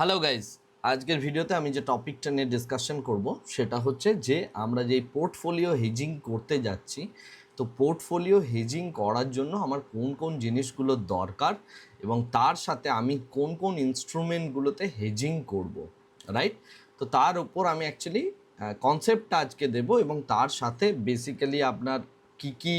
Hello guys আজকের ভিডিওতে আমি যে টপিকটা নিয়ে ডিসকাশন করব, সেটা হচ্ছে যে আমরা যে পোর্টফোলিও হেজিং করতে যাচ্ছি, তো পোর্টফোলিও হেজিং করার জন্য আমার কোন কোন জিনিসগুলো দরকার এবং তার সাথে আমি কোন কোন ইনস্ট্রুমেন্টগুলোতে হেজিং করব রাইট তো তার উপর আমি অ্যাকচুয়ালি কনসেপ্টটা আজকে দেব এবং তার সাথে বেসিক্যালি আপনার কি কি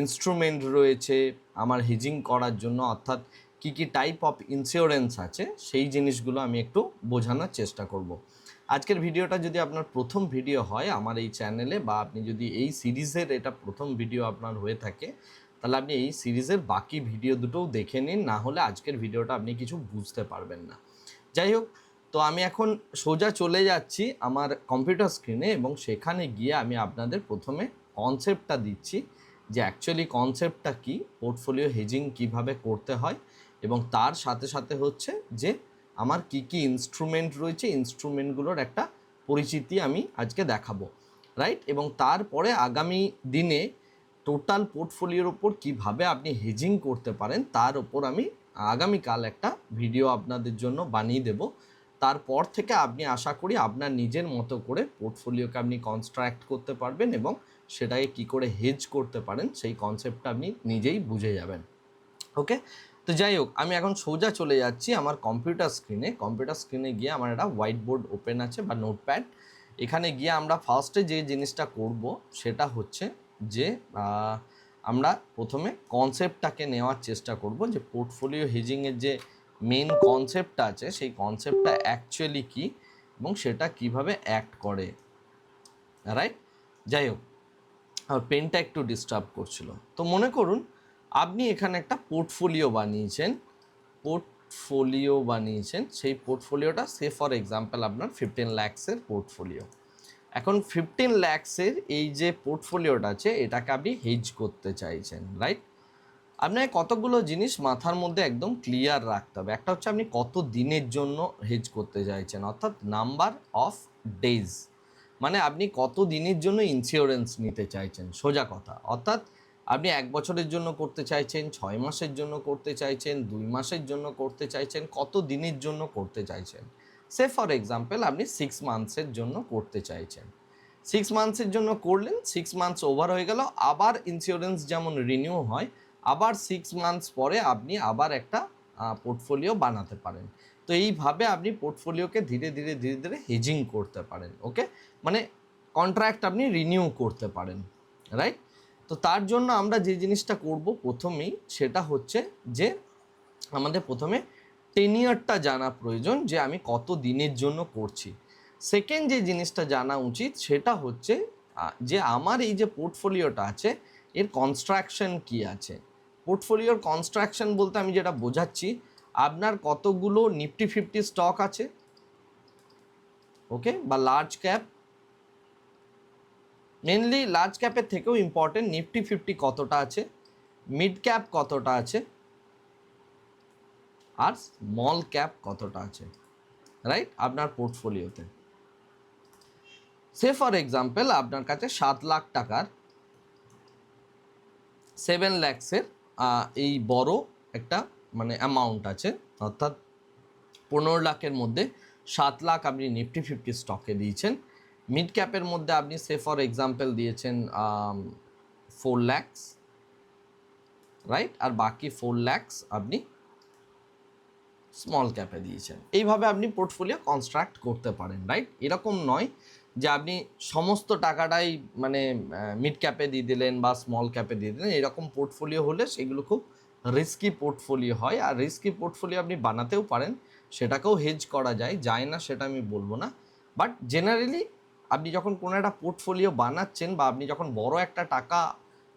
ইনস্ট্রুমেন্ট রয়েছে আমার হেজিং করার জন্য, অর্থাৎ কি কি টাইপ অফ ইন্স্যুরেন্স আছে, সেই জিনিসগুলো আমি একটু বোঝানোর চেষ্টা করব। আজকের ভিডিওটা যদি আপনার প্রথম ভিডিও হয় আমার এই চ্যানেলে বা আপনি যদি এই সিরিজের এটা প্রথম ভিডিও আপনার হয়ে থাকে, তাহলে আপনি এই সিরিজের বাকি ভিডিও দুটোও দেখে নিন, না হলে আজকের ভিডিওটা আপনি কিছু বুঝতে পারবেন না। যাই হোক, তো আমি এখন সোজা চলে যাচ্ছি আমার কম্পিউটার স্ক্রিনে এবং সেখানে গিয়ে আমি আপনাদের প্রথমে কনসেপ্টটা দিচ্ছি যে অ্যাকচুয়ালি কনসেপ্টটা কি পোর্টফোলিও হেজিং কীভাবে করতে হয় এবং তার সাথে সাথে হচ্ছে যে আমার কি কি ইনস্ট্রুমেন্ট রয়েছে ইনস্ট্রুমেন্টগুলোর একটা পরিচিতি আমি আজকে দেখাবো রাইট এবং তারপরে আগামী দিনে টোটাল পোর্টফোলিওর ওপর কীভাবে আপনি হেজিং করতে পারেন, তার ওপর আমি আগামীকাল একটা ভিডিও আপনাদের জন্য বানিয়ে দেব। তারপর থেকে আপনি আশা করি আপনার নিজের মতো করে পোর্টফোলিওকে আপনি কনস্ট্রাক্ট করতে পারবেন এবং সেটাকে কি করে হেজ করতে পারেন, সেই কনসেপ্টটা আপনি নিজেই বুঝে যাবেন ওকে তো যাই হোক, আমি এখন সোজা চলে যাচ্ছি আমার কম্পিউটার স্ক্রিনে কম্পিউটার স্ক্রিনে গিয়ে আমার একটা হোয়াইট বোর্ড ওপেন আছে বা নোটপ্যাড এখানে গিয়ে আমরা ফার্স্টে যে জিনিসটা করব, সেটা হচ্ছে যে আমরা প্রথমে কনসেপ্টটাকে নেওয়ার চেষ্টা করব যে পোর্টফোলিও হেজিংয়ের যে মেন কনসেপ্টটা আছে, সেই কনসেপ্টটা অ্যাকচুয়ালি কী এবং সেটা কীভাবে অ্যাক্ট করে। রাইট যাই হোক আর পেনটা একটু ডিস্টার্ব করছিল। তো মনে করুন আপনি এখানে একটা পোর্টফোলিও বানিয়েছেন পোর্টফোলিও বানিয়েছেন, সেই পোর্টফোলিওটা সে ফর এক্সাম্পল আপনার ফিফটিন ল্যাক্সের পোর্টফোলিও এখন ফিফটিন ল্যাক্সের এই যে পোর্টফোলিওটা আছে, এটাকে আপনি হেজ করতে চাইছেন রাইট আপনাকে কতগুলো জিনিস মাথার মধ্যে একদম ক্লিয়ার রাখতে হবে। একটা হচ্ছে আপনি কত দিনের জন্য হেজ করতে চাইছেন, অর্থাৎ নাম্বার অফ ডেজ মানে আপনি কত দিনের জন্য ইন্স্যুরেন্স নিতে চাইছেন, সোজা কথা। অর্থাৎ আপনি এক বছরের জন্য করতে চাইছেন, ছয় মাসের জন্য করতে চাইছেন, দুই মাসের জন্য করতে চাইছেন, কত দিনের জন্য করতে চাইছেন? সে ফর এক্সাম্পল আপনি সিক্স মান্থসের জন্য করতে চাইছেন। সিক্স মান্থসের জন্য করলেন সিক্স মান্থস ওভার হয়ে গেল, আবার ইন্স্যুরেন্স যেমন রিনিউ হয়, আবার সিক্স মান্থস পরে আপনি আবার একটা পোর্টফোলিও বানাতে পারেন। তো এইভাবে আপনি পোর্টফোলিওকে ধীরে ধীরে ধীরে ধীরে হেজিং করতে পারেন ওকে মানে কন্ট্রাক্ট আপনি রিনিউ করতে পারেন রাইট তো তার জন্য আমরা যে জিনিসটা করব প্রথমেই সেটা হচ্ছে যে আমাদের প্রথমে টেনিয়ারটা জানা প্রয়োজন যে আমি কত দিনের জন্য করছি। সেকেন্ড যে জিনিসটা জানা উচিত সেটা হচ্ছে যে আমার এই যে পোর্টফোলিওটা আছে, এর কনস্ট্রাকশন কি আছে? পোর্টফোলিওর কনস্ট্রাকশন বলতে আমি যেটা বোঝাচ্ছি, আপনার কতগুলো নিফটি ফিফটি স্টক আছে? ওকে বা লার্জ ক্যাপ মেনলি লার্জ ক্যাপের থেকেও ইম্পর্টেন্ট নিফটি ফিফটি কতটা আছে? মিড ক্যাপ কতটা আছে? আর স্মল ক্যাপ কতটা আছে? রাইট আপনার পোর্টফোলিওতে সে ফর এক্সাম্পল আপনার কাছে সাত লাখ টাকার সেভেন ল্যাক্সের এই বড় একটা মানে অ্যামাউন্ট আছে। অর্থাৎ পনেরো লাখের মধ্যে সাত লাখ আপনি নিফটি ফিফটি স্টকে দিয়েছেন। মিড ক্যাপের মধ্যে আপনি সে ফর এক্সাম্পল দিয়েছেন ফোর ল্যাক্স রাইট আর বাকি ফোর ল্যাক্স আপনি স্মল ক্যাপে দিয়েছেন। এইভাবে আপনি পোর্টফোলিও কনস্ট্রাক্ট করতে পারেন রাইট এরকম নয় যে আপনি সমস্ত টাকাটাই মানে মিড ক্যাপে দিয়ে দিলেন বা স্মল ক্যাপে দিয়ে দিলেন। এরকম পোর্টফোলিও হলে সেগুলো খুব রিস্কি পোর্টফোলিও হয়। আর রিস্কি পোর্টফোলিও আপনি বানাতেও পারেন। সেটাকেও হেজ করা যায়। যায় না সেটা আমি বলব না। বাট জেনারেলি আপনি যখন কোনো একটা পোর্টফোলিও বানাচ্ছেন বা আপনি যখন বড় একটা টাকা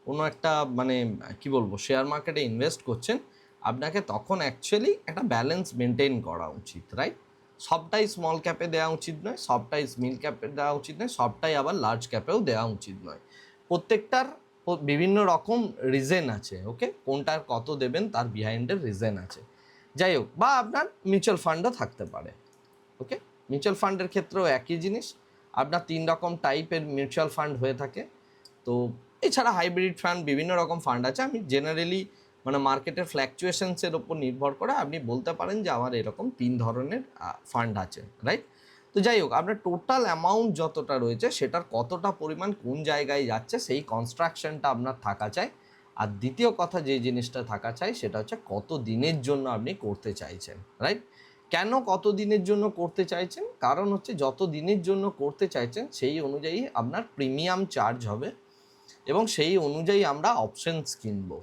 কোনো একটা মানে কি বলব শেয়ার মার্কেটে ইনভেস্ট করছেন, আপনাকে তখন অ্যাকচুয়ালি একটা ব্যালেন্স মেনটেন করা উচিত রাইট সবটাই স্মল ক্যাপে দেওয়া উচিত নয়, সবটাই মিল ক্যাপে দেওয়া উচিত নয়, সবটাই আবার লার্জ ক্যাপেও দেওয়া উচিত নয়। প্রত্যেকটার বিভিন্ন রকম রিজেন আছে ওকে কোনটার কত দেবেন, তার বিহাইন্ডের রিজেন আছে। যাই হোক, বা আপনার মিউচুয়াল ফান্ডও থাকতে পারে ওকে মিউচুয়াল ফান্ডের ক্ষেত্রেও একই জিনিস। আপনার তিন রকম টাইপের মিউচুয়াল ফান্ড হয়ে থাকে। তো এছাড়া হাইব্রিড ফান্ড বিভিন্ন রকম ফান্ড আছে। আমি জেনারেলি মানে মার্কেটের ফ্ল্যাকচুয়েশনসের ওপর নির্ভর করে আপনি বলতে পারেন যে আমার এরকম তিন ধরনের ফান্ড আছে রাইট তো যাই হোক, আপনার টোটাল অ্যামাউন্ট যতটা রয়েছে সেটার কতটা পরিমাণ কোন জায়গায় যাচ্ছে সেই কনস্ট্রাকশনটা আপনার থাকা চাই। আর দ্বিতীয় কথা যে জিনিসটা থাকা চাই সেটা হচ্ছে কত দিনের জন্য আপনি করতে চাইছেন রাইট কেন কত দিনের জন্য করতে চাইছেন? কারণ হচ্ছে যত দিনের জন্য করতে চাইছেন, সেই অনুযায়ী আপনার প্রিমিয়াম চার্জ হবে এবং সেই অনুযায়ী আমরা অপশনস কিনবো।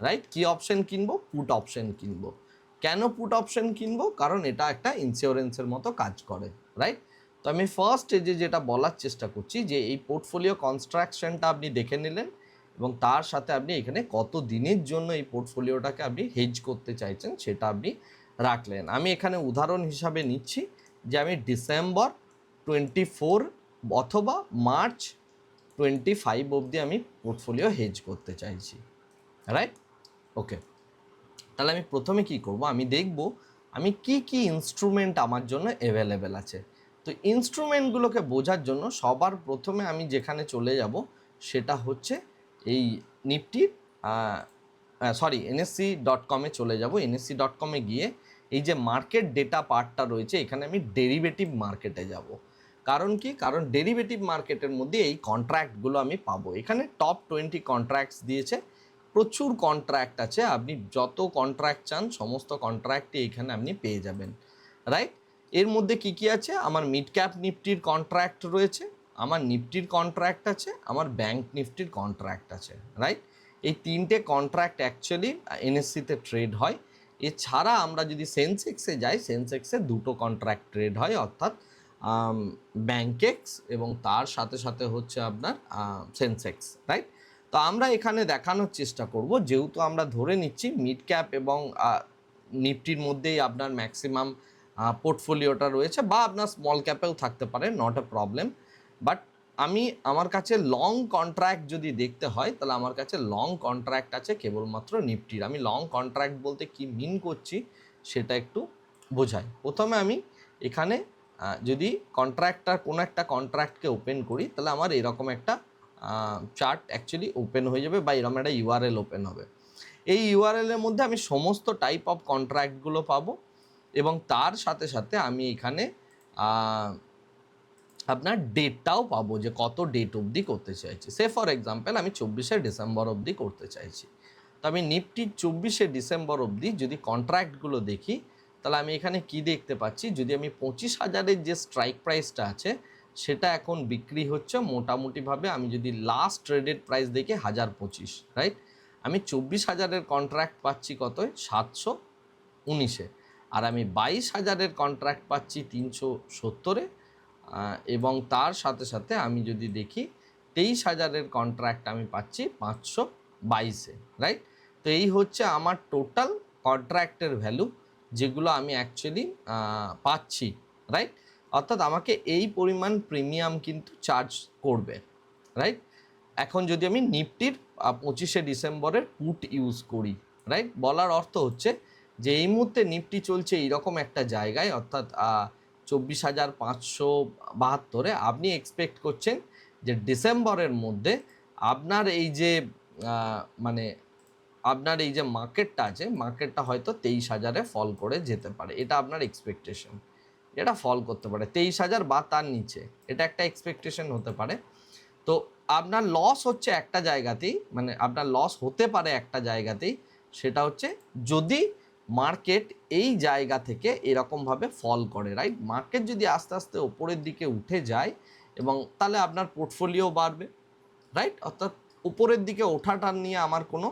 রাইট কি অপশন কিনবো? পুট অপশন কিনবো। কেন পুট অপশন কিনবো? কারণ এটা একটা ইন্স্যুরেন্সের মতো কাজ করে। রাইট তো আমি ফার্স্ট স্টেজে যেটা বলার চেষ্টা করছি যে এই পোর্টফোলিও কনস্ট্রাকশনটা আপনি দেখে নিলেন এবং তার সাথে আপনি এখানে কত দিনের জন্য এই পোর্টফোলিওটাকে আপনি হেজ করতে চাইছেন, সেটা আপনি রাখলেন। আমি এখানে উদাহরণ হিসাবে নিচ্ছি যে আমি ডিসেম্বর টোয়েন্টি ফোর অথবা মার্চ টোয়েন্টি ফাইভ অবধি আমি পোর্টফোলিও হেজ করতে চাইছি। রাইট ওকে তাহলে আমি প্রথমে কি করব? আমি দেখব আমি কি কি ইনস্ট্রুমেন্ট আমার জন্য অ্যাভেলেবেল আছে। তো ইনস্ট্রুমেন্টগুলোকে বোঝার জন্য সবার প্রথমে আমি যেখানে চলে যাব সেটা হচ্ছে এই নিফটির সরি এনএসসি ডট কমে চলে যাব। এনএসসি ডট কমে গিয়ে এই যে মার্কেট ডেটা পার্টটা রয়েছে, এখানে আমি ডেরিভেটিভ মার্কেটে যাব। কারণ কি? কারণ ডেরিভেটিভ মার্কেটের মধ্যে এই কন্ট্রাক্টগুলো আমি পাবো। এখানে টপ টোয়েন্টি কন্ট্রাক্টস দিয়েছে, প্রচুর কন্ট্রাক্ট আছে, আপনি যত কন্ট্রাক্ট চান, সমস্ত কন্ট্রাক্টই এখানে আপনি পেয়ে যাবেন। রাইট এর মধ্যে কি কি আছে? আমার মিড ক্যাপ নিফটির কন্ট্রাক্ট রয়েছে, আমার নিফটির কন্ট্রাক্ট আছে, আমার ব্যাংক নিফটির কন্ট্রাক্ট আছে। রাইট এই তিনটে কন্ট্রাক্ট অ্যাকচুয়ালি এনএসসিতে ট্রেড হয়। এছাড়া আমরা যদি সেন্সেক্সে যাই সেন্সেক্সে দুটো কন্ট্রাক্ট ট্রেড হয়, অর্থাৎ ব্যাংকেক্স এবং তার সাথে সাথে হচ্ছে আপনার সেন্সেক্স রাইট তো আমরা এখানে দেখানোর চেষ্টা করব, যেহেতু আমরা ধরে নিচ্ছি মিড ক্যাপ এবং নিফটির মধ্যেই আপনার ম্যাক্সিমাম পোর্টফোলিওটা রয়েছে বা আপনার স্মল ক্যাপেও থাকতে পারে নট এ প্রবলেম বাট আমি আমার কাছে লং কন্ট্রাক্ট যদি দেখতে হয়, তাহলে আমার কাছে লং কন্ট্রাক্ট আছে কেবলমাত্র নিফটির। আমি লং কন্ট্রাক্ট বলতে কি মিন করছি সেটা একটু বোঝাই। প্রথমে আমি এখানে যদি কন্ট্রাক্টটা কোনো একটা কন্ট্রাক্টকে ওপেন করি, তাহলে আমার এরকম একটা চার্ট অ্যাকচুয়ালি ওপেন হয়ে যাবে বা এরকম একটা ইউআরএল ওপেন হবে। এই ইউআরএল এর মধ্যে আমি সমস্ত টাইপ অফ কন্ট্রাক্টগুলো পাবো এবং তার সাথে সাথে আমি এখানে আপনার ডেটটাও পাবো যে কত ডেট অবধি করতে চাইছি। সে ফর এক্সাম্পল আমি চব্বিশে ডিসেম্বর অবধি করতে চাইছি। তো আমি নিফটির চব্বিশে ডিসেম্বর অবধি যদি কন্ট্রাক্টগুলো দেখি, তাহলে আমি এখানে কি দেখতে পাচ্ছি? যদি আমি পঁচিশ হাজারের যে স্ট্রাইক প্রাইসটা আছে, সেটা এখন বিক্রি হচ্ছে মোটামুটিভাবে আমি যদি লাস্ট ট্রেডেড প্রাইস দেখি হাজার পঁচিশ রাইট আমি চব্বিশ হাজারের কন্ট্রাক্ট পাচ্ছি কতই সাতশো উনিশে। আর আমি বাইশ হাজারের কন্ট্রাক্ট পাচ্ছি তিনশো সত্তরে। এবং তার সাথে সাথে আমি যদি দেখি তেইশ হাজারের কন্ট্রাক্ট আমি পাচ্ছি পাঁচশো বাইশে রাইট তো এই হচ্ছে আমার টোটাল কন্ট্রাক্টের ভ্যালু যেগুলো আমি অ্যাকচুয়ালি পাচ্ছি রাইট অর্থাৎ আমাকে এই পরিমাণ প্রিমিয়াম কিন্তু চার্জ করবে রাইট এখন যদি আমি নিফটির পঁচিশে ডিসেম্বরের পুট ইউজ করি রাইট বলার অর্থ হচ্ছে যে এই মুহূর্তে নিফটি চলছে এইরকম একটা জায়গায়, অর্থাৎ চব্বিশ হাজার পাঁচশো বাহাত্তরে আপনি এক্সপেক্ট করছেন যে ডিসেম্বরের মধ্যে আপনার এই যে মানে আপনার এই যে মার্কেটটা আছে, মার্কেটটা হয়তো তেইশ হাজারে ফল করে যেতে পারে। এটা আপনার এক্সপেকটেশন এটা ফল করতে পারে। তেইশ হাজার বা তার নিচে। এটা একটা এক্সপেকটেশন হতে পারে। তো আপনার লস হচ্ছে একটা জায়গাতেই মানে আপনার লস হতে পারে একটা জায়গাতেই। সেটা হচ্ছে যদি মার্কেট এই জায়গা থেকে এরকমভাবে ফল করে রাইট মার্কেট যদি আস্তে আস্তে ওপরের দিকে উঠে যায় এবং তাহলে আপনার পোর্টফোলিও বাড়বে রাইট অর্থাৎ উপরের দিকে ওঠাটা নিয়ে আমার কোনো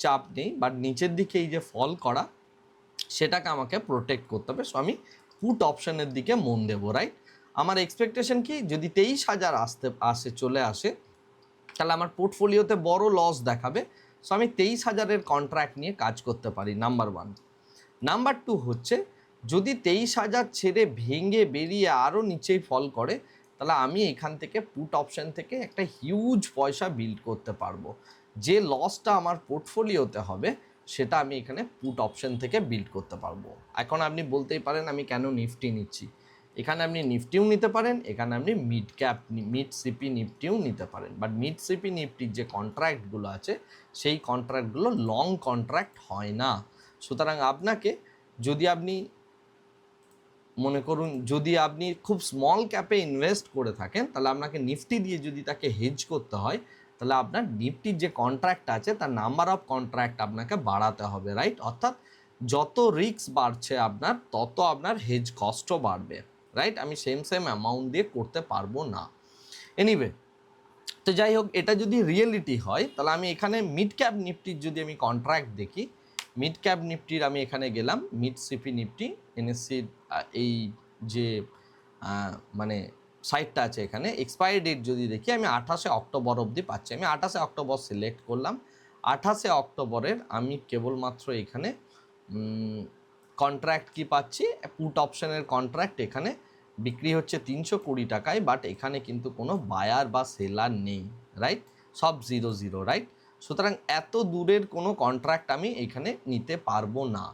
চাপ নেই বাট নিচের দিকে এই যে ফল করা, সেটাকে আমাকে প্রোটেক্ট করতে হবে। সো আমি পুট অপশনের দিকে মন দেবো রাইট আমার এক্সপেকটেশন কি? যদি তেইশ হাজার আসতে, আসে, চলে আসে, তাহলে আমার পোর্টফোলিওতে বড় লস দেখাবে। সো আমি তেইশ হাজারের কন্ট্রাক্ট নিয়ে কাজ করতে পারি নাম্বার ওয়ান নাম্বার টু হচ্ছে, যদি তেইশ হাজার ছেড়ে ভেঙে বেরিয়ে আরও নিচেই ফল করে, তাহলে আমি এখান থেকে পুট অপশান থেকে একটা হিউজ পয়সা বিল্ড করতে পারব। যে লসটা আমার পোর্টফোলিওতে হবে, সেটা আমি এখানে পুট অপশন থেকে বিল্ড করতে পারব। এখন আপনি বলতেই পারেন, আমি কেন নিফটি নিচ্ছি? এখানে আপনি নিফটিও নিতে পারেন, এখানে আপনি মিড ক্যাপ মিড সিপি নিফটিও নিতে পারেন। বাট মিড সিপি নিফটির যে কন্ট্রাক্টগুলো আছে, সেই কন্ট্রাক্টগুলো লং কন্ট্রাক্ট হয় না। সুতরাং আপনাকে যদি আপনি মনে করুন, যদি আপনি খুব স্মল ক্যাপে ইনভেস্ট করে থাকেন, তাহলে আপনাকে নিফটি দিয়ে যদি তাকে হেজ করতে হয়, তাহলে আপনার নিফটির যে কন্ট্রাক্ট আছে, তার নাম্বার অফ কন্ট্রাক্ট আপনাকে বাড়াতে হবে রাইট অর্থাৎ যত রিস্ক বাড়ছে আপনার, তত আপনার হেজ কস্টও বাড়বে রাইট আমি সেম সেম অ্যামাউন্ট দিয়ে করতে পারব না। এনিওয়ে তো যাই হোক, এটা যদি রিয়েলিটি হয়, তাহলে আমি এখানে মিড ক্যাপ নিফটির যদি আমি কন্ট্রাক্ট দেখি মিড ক্যাপ নিফটির আমি এখানে গেলাম মিড সিপি নিফটি এনএসসির এই যে মানে সাইটটা আছে এখানে। এক্সপায়ারি ডেট যদি দেখি, আমি আঠাশে অক্টোবর অবধি পাচ্ছি। আমি আঠাশে অক্টোবর সিলেক্ট করলাম। আঠাশে অক্টোবরের আমি কেবলমাত্র এখানে কন্ট্রাক্ট কি পাচ্ছি? পুট অপশনের কন্ট্রাক্ট এখানে। বিক্রি হচ্ছে তিনশো কুড়ি টাকায় বাট এখানে কিন্তু কোনো বায়ার বা সেলার নেই রাইট সব জিরো জিরো রাইট সুতরাং এত দূরের কোনো কন্ট্রাক্ট আমি এখানে নিতে পারব না।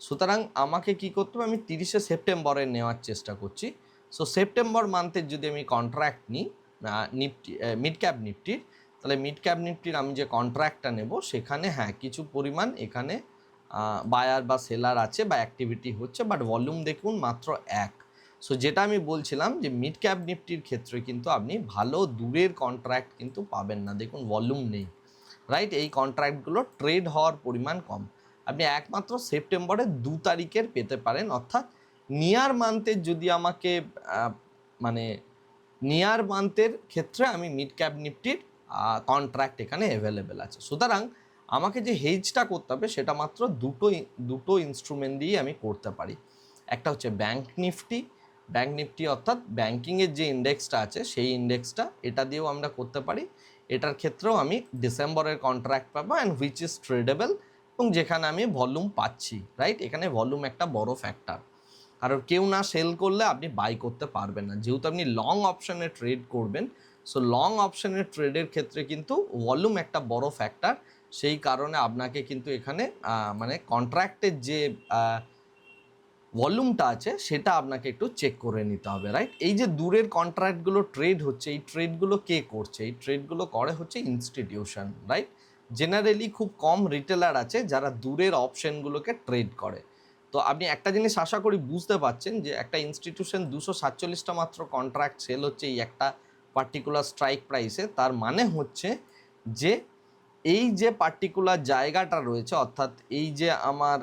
সুতরাং আমাকে কি করতে হবে? আমি তিরিশে সেপ্টেম্বরে নেওয়ার চেষ্টা করছি। সো সেপ্টেম্বর মান্থের যদি আমি কন্ট্রাক্ট নিই নিফটি মিড ক্যাপ নিফটির, তাহলে মিড ক্যাপ নিফটির আমি যে কন্ট্রাক্টটা নেব, সেখানে হ্যাঁ কিছু পরিমাণ এখানে বায়ার বা সেলার আছে বা অ্যাক্টিভিটি হচ্ছে বাট ভলিউম দেখুন মাত্র এক। সো যেটা আমি বলছিলাম যে মিড ক্যাপ নিফটির ক্ষেত্রে কিন্তু আপনি ভালো দূরের কন্ট্রাক্ট কিন্তু পাবেন না। দেখুন ভলিউম নেই। রাইট এই কন্ট্রাক্টগুলো ট্রেড হওয়ার পরিমাণ কম। আপনি একমাত্র সেপ্টেম্বরের দু তারিখের পেতে পারেন। অর্থাৎ নিয়ার মান্থের যদি আমাকে মানে নিয়ার মান্থের ক্ষেত্রে আমি মিড ক্যাপ নিফটির কন্ট্রাক্ট এখানে অ্যাভেলেবেল আছে। সুতরাং আমাকে যে হেজটা করতে হবে সেটা মাত্র দুটো দুটো ইনস্ট্রুমেন্ট দিয়েই আমি করতে পারি। একটা হচ্ছে ব্যাংক নিফটি ব্যাংক নিফটি অর্থাৎ ব্যাংকিংয়ের যে ইন্ডেক্সটা আছে, সেই ইন্ডেক্সটা এটা দিয়েও আমরা করতে পারি। এটার ক্ষেত্রেও আমি ডিসেম্বরের কন্ট্রাক্ট পাবো অ্যান্ড হুইচ ইজ ট্রেডেবল এবং যেখানে আমি ভলিউম পাচ্ছি রাইট এখানে ভলিউম একটা বড় ফ্যাক্টর কারণ কেউ না সেল করলে আপনি বাই করতে পারবেন না। যেহেতু আপনি লং অপশনে ট্রেড করবেন সো লং অপশনের ট্রেডের ক্ষেত্রে কিন্তু ভলিউম একটা বড় ফ্যাক্টর সেই কারণে আপনাকে কিন্তু এখানে মানে কন্ট্রাক্টের যে ভলিউমটা আছে, সেটা আপনাকে একটু চেক করে নিতে হবে রাইট এই যে দূরের কন্ট্রাক্টগুলো ট্রেড হচ্ছে, এই ট্রেডগুলো কে করছে? এই ট্রেডগুলো করে হচ্ছে ইনস্টিটিউশন রাইট জেনারেলি খুব কম রিটেলার আছে যারা দূরের অপশনগুলোকে ট্রেড করে। তো আপনি একটা জিনিস আশা করি বুঝতে পারছেন যে একটা ইনস্টিটিউশন দুশো সাতচল্লিশটা মাত্র কন্ট্রাক্ট সেল হচ্ছে এই একটা পার্টিকুলার স্ট্রাইক প্রাইসে তার মানে হচ্ছে যে এই যে পার্টিকুলার জায়গাটা রয়েছে, অর্থাৎ এই যে আমার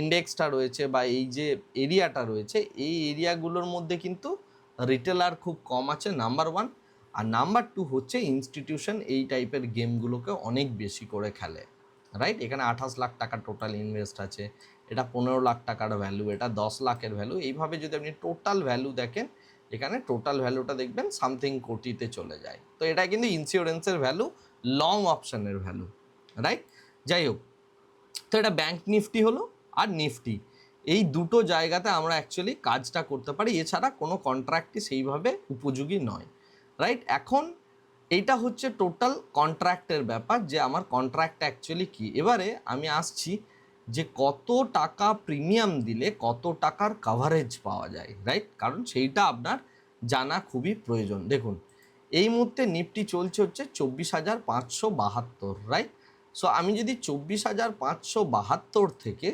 ইন্ডেক্সটা রয়েছে বা এই যে এরিয়াটা রয়েছে, এই এরিয়াগুলোর মধ্যে কিন্তু রিটেলার খুব কম আছে নাম্বার ওয়ান আর নাম্বার টু হচ্ছে ইনস্টিটিউশন এই টাইপের গেমগুলোকে অনেক বেশি করে খেলে রাইট এখানে আঠাশ লাখ টাকা টোটাল ইনভেস্ট আছে, এটা পনেরো লাখ টাকার ভ্যালু এটা দশ লাখের ভ্যালু এইভাবে যদি আপনি টোটাল ভ্যালু দেখেন, এখানে টোটাল ভ্যালুটা দেখবেন সামথিং কোটিতে চলে যায়। তো এটা কিন্তু ইন্স্যুরেন্সের ভ্যালু লং অপশানের ভ্যালু রাইট যাই হোক, তো এটা ব্যাঙ্ক নিফটি হলো আর নিফটি এই দুটো জায়গাতে আমরা অ্যাকচুয়ালি কাজটা করতে পারি। এছাড়া কোনো কন্ট্রাক্টই সেইভাবে উপযোগী নয়। রাইট এখন এইটা হচ্ছে টোটাল কন্ট্রাক্টের ব্যাপার যে আমার কন্ট্রাক্ট অ্যাকচুয়ালি কি। এবারে আমি আসছি যে কত টাকা প্রিমিয়াম দিলে কত টাকার কাভারেজ পাওয়া যায়। রাইট কারণ সেইটা আপনার জানা খুবই প্রয়োজন। দেখুন, এই মুহূর্তে নিফটি চলছে হচ্ছে চব্বিশ হাজার পাঁচশো বাহাত্তর। রাইট সো আমি যদি চব্বিশ হাজার পাঁচশো বাহাত্তর থেকে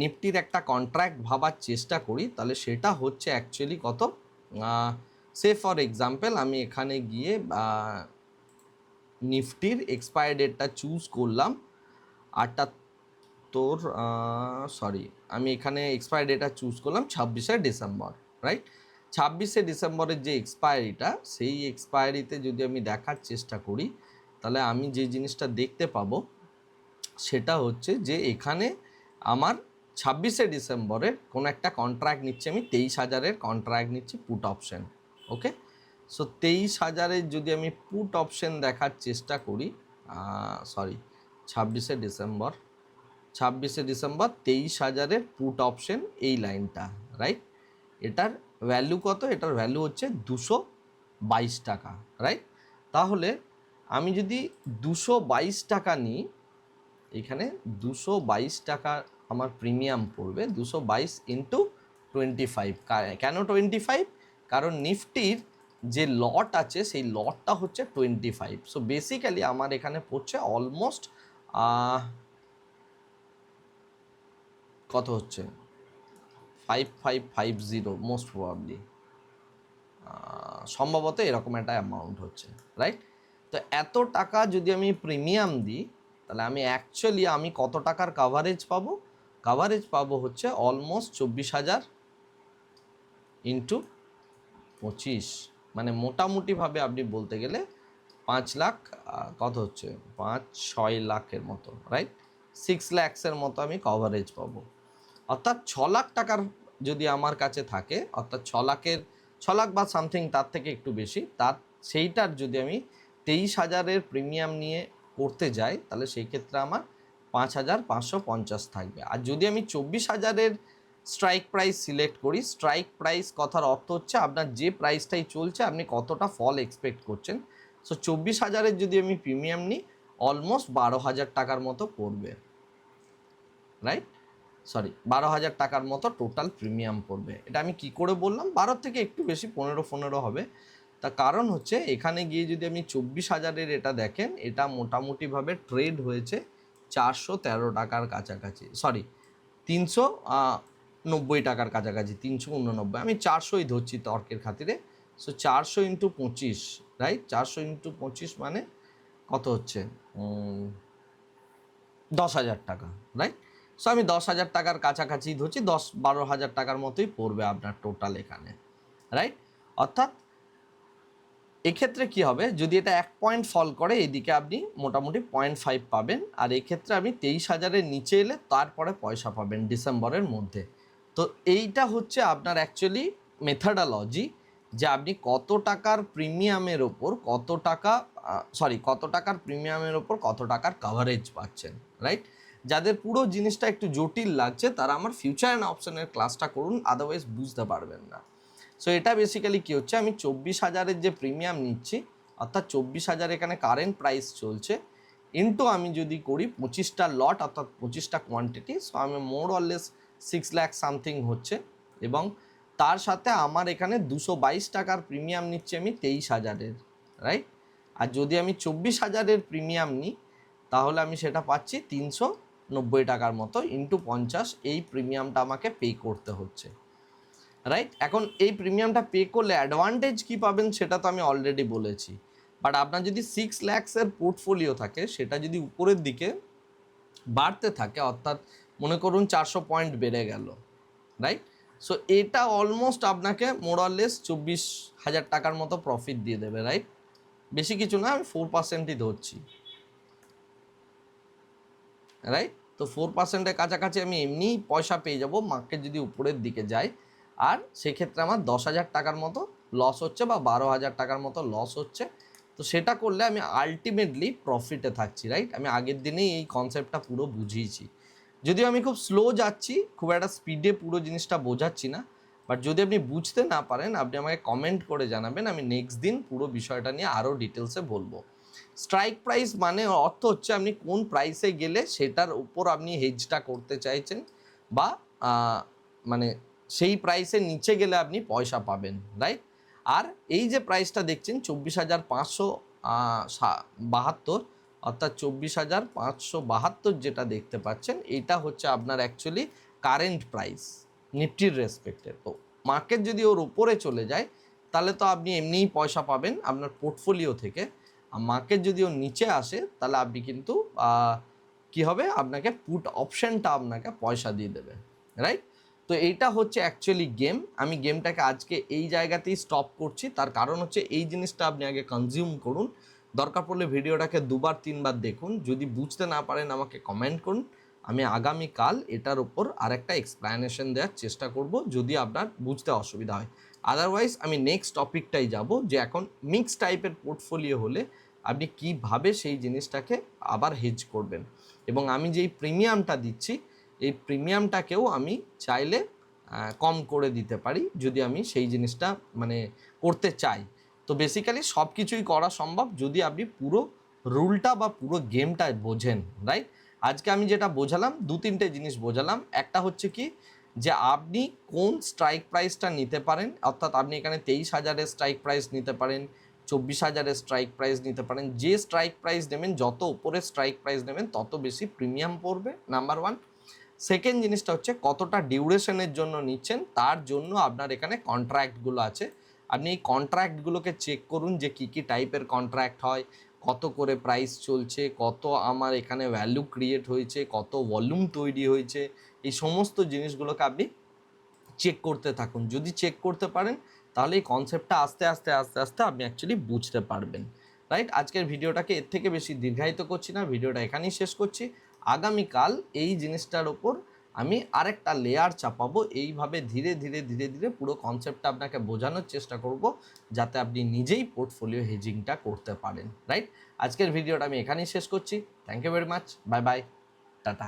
নিফটির একটা কন্ট্রাক্ট ভাবার চেষ্টা করি, তাহলে সেটা হচ্ছে অ্যাকচুয়ালি কত? সে ফর এক্সাম্পল আমি এখানে গিয়ে নিফটির এক্সপায়ার ডেটটা চুজ করলাম আটাত্তর সরি আমি এখানে এক্সপায়ার ডেটটা চুজ করলাম ছাব্বিশে ডিসেম্বর রাইট ছাব্বিশে ডিসেম্বরের যে এক্সপায়ারিটা সেই এক্সপায়ারিতে যদি আমি দেখার চেষ্টা করি, তাহলে আমি যে জিনিসটা দেখতে পাবো, সেটা হচ্ছে যে এখানে আমার ছাব্বিশে ডিসেম্বরের কোনো একটা কন্ট্রাক্ট নিচ্ছি আমি, তেইশ হাজারের কন্ট্রাক্ট নিচ্ছি পুট অপশন ওকে সো তেইশ হাজারের যদি আমি পুট অপশন দেখার চেষ্টা করি সরি ছাব্বিশে ডিসেম্বর ছাব্বিশে ডিসেম্বর তেইশ হাজারের পুট অপশন এই লাইনটা রাইট এটার ভ্যালু কত? এটার ভ্যালু হচ্ছে দুশো বাইশ টাকা রাইট তাহলে আমি যদি দুশো বাইশ টাকা নিই এখানে দুশো বাইশ টাকা আমার প্রিমিয়াম পড়বে, দুশো বাইশ ইন্টু টোয়েন্টি ফাইভ কেন টোয়েন্টি ফাইভ কারণ নিফটির যে লট আছে, সেই লটটা হচ্ছে টোয়েন্টি ফাইভ সো বেসিক্যালি আমার এখানে পড়ছে অলমোস্ট কত হচ্ছে? Five five five zero most probably সম্ভবত এরকম একটা অ্যামাউন্ট হচ্ছে রাইট তো এত টাকা যদি আমি প্রিমিয়াম দিই তাহলে আমি অ্যাকচুয়ালি আমি কত টাকার কাভারেজ পাবো? কাভারেজ পাবো হচ্ছে অলমোস্ট চব্বিশ হাজার ইন্টু পঁচিশ। মানে মোটামুটিভাবে আপনি বলতে গেলে পাঁচ লাখ কত হচ্ছে? পাঁচ, ছয় লাখের মতো রাইট সিক্স ল্যাক্সের মতো আমি কভারেজ পাবো। অর্থাৎ ছ লাখ টাকার যদি আমার কাছে থাকে, অর্থাৎ ছ লাখের, ছ লাখ বা সামথিং তার থেকে একটু বেশি, তার, সেইটার যদি আমি তেইশ হাজারের প্রিমিয়াম নিয়ে করতে যাই, তাহলে সেই ক্ষেত্রে আমার পাঁচ হাজার পাঁচশো পঞ্চাশ থাকবে। আর যদি আমি চব্বিশ হাজারের স্ট্রাইক প্রাইস সিলেক্ট করি স্ট্রাইক প্রাইস কথার অর্থ হচ্ছে আপনার যে প্রাইসটাই চলছে, আপনি কতটা ফল এক্সপেক্ট করছেন। সো চব্বিশ হাজারের যদি আমি প্রিমিয়াম নিই অলমোস্ট বারো হাজার টাকার মতো পড়বে। রাইট সরি বারো হাজার টাকার মতো টোটাল প্রিমিয়াম পড়বে। এটা আমি কি করে বললাম? বারো থেকে একটু বেশি, পনেরো পনেরো হবে। তা কারণ হচ্ছে এখানে গিয়ে যদি আপনি চব্বিশ হাজারের এটা দেখেন, এটা মোটামুটিভাবে ট্রেড হয়েছে চারশো তেরো টাকার কাছাকাছি সরি তিনশো নব্বই টাকার কাছাকাছি, তিনশো উননব্বই, আমি চারশোই ধরছি তর্কের খাতিরে সো চারশো ইন্টু পঁচিশ রাইট চারশো ইন্টু পঁচিশ মানে কত হচ্ছে? দশ হাজার টাকা রাইট সো আমি দশ হাজার টাকার কাছাকাছি ধরছি, দশ বারো হাজার টাকার মতোই পড়বে আপনার টোটাল এখানে রাইট অর্থাৎ এক্ষেত্রে কি হবে? যদি এটা এক পয়েন্ট ফল করে, এদিকে আপনি মোটামুটি পয়েন্ট ফাইভ পাবেন। আর এক্ষেত্রে আপনি তেইশ হাজারের নিচে এলে তারপরে পয়সা পাবেন ডিসেম্বরের মধ্যে। তো এইটা হচ্ছে আপনার অ্যাকচুয়ালি মেথাডালজি যে আপনি কত টাকার প্রিমিয়ামের ওপর কত টাকা সরি কত টাকার প্রিমিয়ামের ওপর কত টাকার কাভারেজ পাচ্ছেন রাইট যাদের পুরো জিনিসটা একটু জটিল লাগছে, তারা আমার ফিউচার অ্যান্ড অপশনের ক্লাসটা করুন আদারওয়াইজ বুঝতে পারবেন না। সো এটা বেসিক্যালি কী হচ্ছে? আমি চব্বিশ হাজারের যে প্রিমিয়াম নিচ্ছি, অর্থাৎ চব্বিশ হাজার এখানে কারেন্ট প্রাইস চলছে ইন্টু আমি যদি করি পঁচিশটা লট অর্থাৎ পঁচিশটা কোয়ান্টিটি সো আমি more or less six lakh something হচ্ছে, এবং তার সাথে আমার এখানে দুশো বাইশ টাকার প্রিমিয়াম নিচ্ছি আমি তেইশ হাজারের রাইট আর যদি আমি চব্বিশ হাজারের প্রিমিয়াম নিই, তাহলে আমি সেটা পাচ্ছি তিনশো নব্বই টাকার মতো ইন্টু পঞ্চাশ, এই প্রিমিয়ামটা আমাকে পে করতে হচ্ছে। রাইট এখন এই প্রিমিয়ামটা পে করলে অ্যাডভান্টেজ কী পাবেন সেটা তো আমি অলরেডি বলেছি। বাট আপনার যদি সিক্স ল্যাক্সের পোর্টফোলিও থাকে, সেটা যদি উপরের দিকে বাড়তে থাকে, অর্থাৎ মনে করুন চারশো পয়েন্ট বেড়ে গেল রাইট সো এটা অলমোস্ট আপনাকে মোরালেস চব্বিশ হাজার টাকার মতো প্রফিট দিয়ে দেবে রাইট বেশি কিছু না, আমি ফোর পার্সেন্টই ধরছি। রাইট তো ফোর পার্সেন্টের কাছাকাছি আমি এমনিই পয়সা পেয়ে যাব মার্কেট যদি উপরের দিকে যায় আর সেক্ষেত্রে আমার দশ হাজার টাকার মতো লস হচ্ছে বা বারো হাজার টাকার মতো লস হচ্ছে। তো সেটা করলে আমি আলটিমেটলি প্রফিটে থাকছি রাইট আমি আগের দিনেই এই কনসেপ্টটা পুরো বুঝিয়েছি। যদিও আমি খুব স্লো যাচ্ছি, খুব একটা স্পিডে পুরো জিনিসটা বোঝাচ্ছি না বাট যদি আপনি বুঝতে না পারেন, আপনি আমাকে কমেন্ট করে জানাবেন, আমি নেক্সট দিন পুরো বিষয়টা নিয়ে আরও ডিটেলসে বলব। স্ট্রাইক প্রাইস মানে অর্থ হচ্ছে আপনি কোন প্রাইসে গেলে সেটার উপর আপনি হেজটা করতে চাইছেন বা মানে সেই প্রাইসের নিচে গেলে আপনি পয়সা পাবেন রাইট আর এই যে প্রাইসটা দেখছেন, চব্বিশ হাজার পাঁচশো বাহাত্তর, অর্থাৎ চব্বিশ হাজার পাঁচশো বাহাত্তর যেটা দেখতে পাচ্ছেন, এটা হচ্ছে আপনার অ্যাকচুয়ালি কারেন্ট প্রাইস নিফটির রেসপেক্টে তো মার্কেট যদি ওর উপরে চলে যায়, তাহলে তো আপনি এমনিই পয়সা পাবেন আপনার পোর্টফোলিও থেকে। আর মার্কেট যদি ওর নিচে আসে, তাহলে আপনি কিন্তু কি হবে? আপনাকে পুট অপশনটা আপনাকে পয়সা দিয়ে দেবে রাইট তো এইটা হচ্ছে অ্যাকচুয়ালি গেম আমি গেমটাকে আজকে এই জায়গাতেই স্টপ করছি। তার কারণ হচ্ছে এই জিনিসটা আপনি আগে কনজিউম করুন। দরকার পড়লে ভিডিওটাকে দুবার, তিনবার দেখুন। যদি বুঝতে না পারেন, আমাকে কমেন্ট করুন। আমি আগামীকাল এটার উপর আরেকটা এক্সপ্লানেশন দেওয়ার চেষ্টা করব, যদি আপনার বুঝতে অসুবিধা হয়। আদারওয়াইজ আমি নেক্সট টপিকটাই যাব, যে এখন মিক্স টাইপের পোর্টফোলিও হলে আপনি কীভাবে সেই জিনিসটাকে আবার হেজ করবেন। এবং আমি যেই প্রিমিয়ামটা দিচ্ছি এই প্রিমিয়ামটাকেও আমি চাইলে কম করে দিতে পারি যদি আমি সেই জিনিসটা মানে করতে চাই। তো বেসিক্যালি সব কিছুই করা সম্ভব যদি আপনি পুরো রুলটা বা পুরো গেমটা বোঝেন রাইট আজকে আমি যেটা বোঝালাম, দু তিনটে জিনিস বোঝালাম। একটা হচ্ছে কি, যে আপনি কোন স্ট্রাইক প্রাইসটা নিতে পারেন, অর্থাৎ আপনি এখানে তেইশ হাজারের স্ট্রাইক প্রাইস নিতে পারেন, চব্বিশ হাজারের স্ট্রাইক প্রাইস নিতে পারেন, যে স্ট্রাইক প্রাইস নেবেন, যত উপরে স্ট্রাইক প্রাইস নেবেন, তত বেশি প্রিমিয়াম পড়বে নাম্বার ওয়ান সেকেন্ড জিনিসটা হচ্ছে কতটা ডিউরেশনের জন্য নিচ্ছেন, তার জন্য আপনার এখানে কন্ট্রাক্টগুলো আছে। আপনি এই কন্ট্রাক্টগুলোকে চেক করুন যে কী কী টাইপের কন্ট্রাক্ট হয়, কত করে প্রাইস চলছে, কত আমার এখানে ভ্যালু ক্রিয়েট হয়েছে, কত ভলিউম তৈরি হয়েছে, এই সমস্ত জিনিসগুলোকে আপনি চেক করতে থাকুন। যদি চেক করতে পারেন, তাহলে এই কনসেপ্টটা আস্তে আস্তে আস্তে আস্তে আপনি অ্যাকচুয়ালি বুঝতে পারবেন। রাইট আজকের ভিডিওটাকে এর থেকে বেশি দীর্ঘায়িত করছি না, ভিডিওটা এখানেই শেষ করছি। আগামীকাল এই জিনিসটার ওপর আমি আরেকটা লেয়ার চাপাবো। এইভাবে ধীরে ধীরে ধীরে ধীরে পুরো কনসেপ্টটা আপনাকে বোঝানোর চেষ্টা করব, যাতে আপনি নিজেই পোর্টফোলিও হেজিংটা করতে পারেন রাইট আজকের ভিডিওটা আমি এখানেই শেষ করছি। Thank you very much bye bye tata